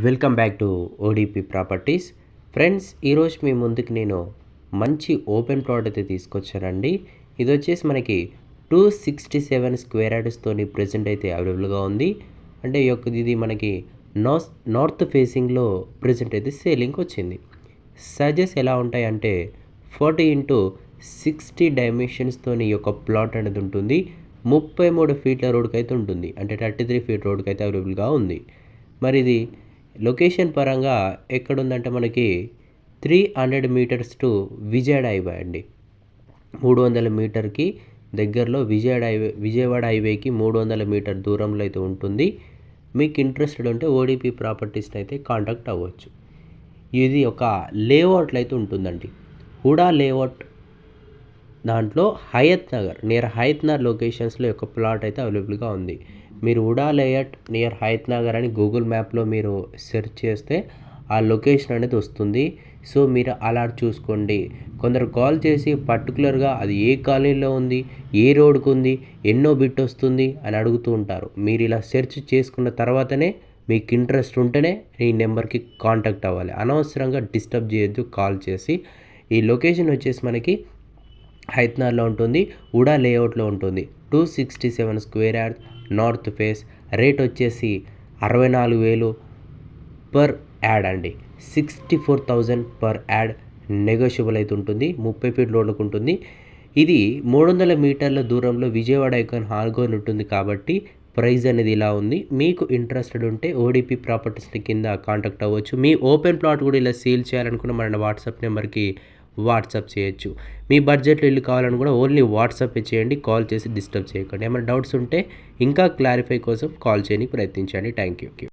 Welcome back to ODP properties. Friends ఈరోజు మీ ముందుకు నేను మంచి ఓపెన్ ప్లాట్ అయితే తీసుకొచ్చానండి. ఇది వచ్చేసి మనకి టూ సిక్స్టీ సెవెన్ స్క్వేర్ యార్డ్స్తోని ప్రజెంట్ అయితే అవైలబుల్గా ఉంది. అంటే ఈ యొక్క ఇది మనకి నార్త్ నార్త్ ఫేసింగ్లో ప్రజెంట్ అయితే సేలింగ్కి వచ్చింది. సైజెస్ ఎలా ఉంటాయంటే ఫార్టీ ఇంటూ సిక్స్టీ డైమెన్షన్స్తోని యొక్క ప్లాట్ అనేది ఉంటుంది. ముప్పై మూడు ఫీట్ల రోడ్కి అయితే ఉంటుంది. అంటే థర్టీ త్రీ ఫీట్ రోడ్కి అయితే అవైలబుల్గా ఉంది. మరి ఇది లొకేషన్ పరంగా ఎక్కడుందంటే మనకి three hundred metres to Vijayawada highway అండి. మూడు వందల మీటర్కి దగ్గరలో విజయవాడ హైవే విజయవాడ హైవేకి మూడు వందల మీటర్ దూరంలో అయితే ఉంటుంది. మీకు ఇంట్రెస్టెడ్ ఉంటే ఓడిపి ప్రాపర్టీస్ని అయితే కాంటాక్ట్ అవ్వచ్చు. ఇది ఒక లేఅవుట్లో అయితే ఉంటుందండి. హుడా లేఅవుట్ దాంట్లో హయత్ నగర్ నియర్ హయత్ నగర్ లొకేషన్స్లో యొక్క ప్లాట్ అయితే అవైలబుల్గా ఉంది. మీరు ఉడా లేఅట్ నియర్ హయత్ నగర్ అని గూగుల్ మ్యాప్లో మీరు సెర్చ్ చేస్తే ఆ లొకేషన్ అనేది వస్తుంది. సో మీరు అలా చూసుకోండి. కొందరు కాల్ చేసి పర్టికులర్గా అది ఏ కాలనీలో ఉంది ఏ రోడ్కు ఉంది ఎన్నో బిట్ వస్తుంది అని అడుగుతూ ఉంటారు. మీరు ఇలా సెర్చ్ చేసుకున్న తర్వాతనే మీకు ఇంట్రెస్ట్ ఉంటేనే ఈ నెంబర్కి కాంటాక్ట్ అవ్వాలి. అనవసరంగా డిస్టర్బ్ చేయొద్దు కాల్ చేసి. ఈ లొకేషన్ వచ్చేసి మనకి హైత్నార్లో ఉంటుంది ఉడా లేఅవుట్లో ఉంటుంది. Two sixty seven square yard north face rate వచ్చేసి అరవై నాలుగు వేలు పర్ యాడ్ అండి. Sixty four thousand per yard negotiable అయితే ఉంటుంది ముప్పై ఫీట్ రోడ్లకు ఉంటుంది. ఇది మూడు వందల మీటర్ల దూరంలో విజయవాడ ఐకాన్ హాల్గోన్ ఉంటుంది కాబట్టి ప్రైజ్ అనేది ఇలా ఉంది. మీకు ఇంట్రెస్టెడ్ ఉంటే ఓడిపి ప్రాపర్టీస్ కింద కాంటాక్ట్ అవ్వచ్చు. మీ ఓపెన్ ప్లాట్ కూడా ఇలా సేల్ చేయాలనుకున్న మన వాట్సాప్ నెంబర్కి వాట్సాప్ చేయొచ్చు. మీ బడ్జెట్లో ఇల్లు కావాలని కూడా ఓన్లీ వాట్సాప్ చేయండి కాల్ చేసి డిస్టర్బ్ చేయకండి. ఏమైనా డౌట్స్ ఉంటే ఇంకా క్లారిఫై కోసం కాల్ చేయడానికి ప్రయత్నించండి. Thank you.